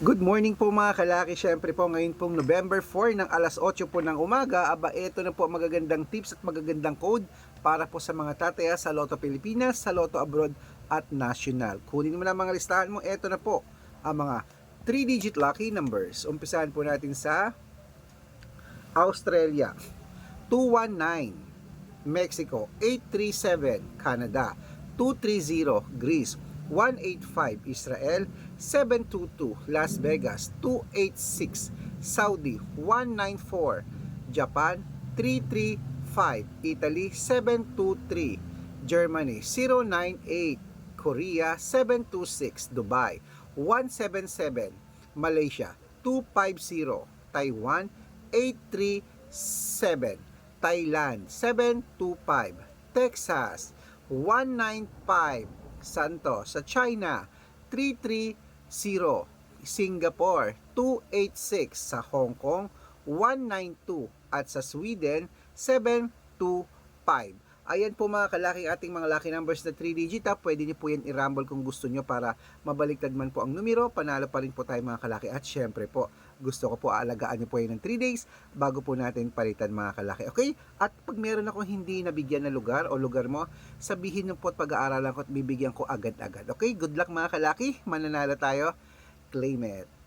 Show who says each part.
Speaker 1: Good morning po mga kalaki. Siyempre po ngayon pong November 4 ng alas 8 po ng umaga. Aba, ito na po ang magagandang tips at magagandang code para po sa mga tataya sa Lotto Pilipinas, sa Lotto Abroad at National. Kunin mo na mga listahan mo. Ito na po ang mga 3-digit lucky numbers. Umpisahan po natin sa Australia 219 Mexico 837 Canada 230 Greece 185 Israel 722 Las Vegas 286 Saudi 194 Japan 335 Italy 723 Germany 098 Korea 726 Dubai 177 Malaysia 250 Taiwan 837 Thailand 725 Texas 195 Santos sa China 330 Singapore 286 sa Hong Kong 192 at sa Sweden 725 Ayan po mga kalaking ating mga lucky numbers na 3 digit ha. Pwede niyo po yan i-rumble kung gusto niyo para mabaliktad man po ang numero. Panalo pa rin po tayo mga kalaki. At syempre po, gusto ko po aalagaan niyo po yan ng 3 days bago po natin palitan mga kalaki. Okay? At pag meron akong hindi nabigyan na lugar o lugar mo, sabihin niyo po at pag-aaralan ko at bibigyan ko agad-agad. Okay? Good luck mga kalaki. Mananalo tayo. Claim it.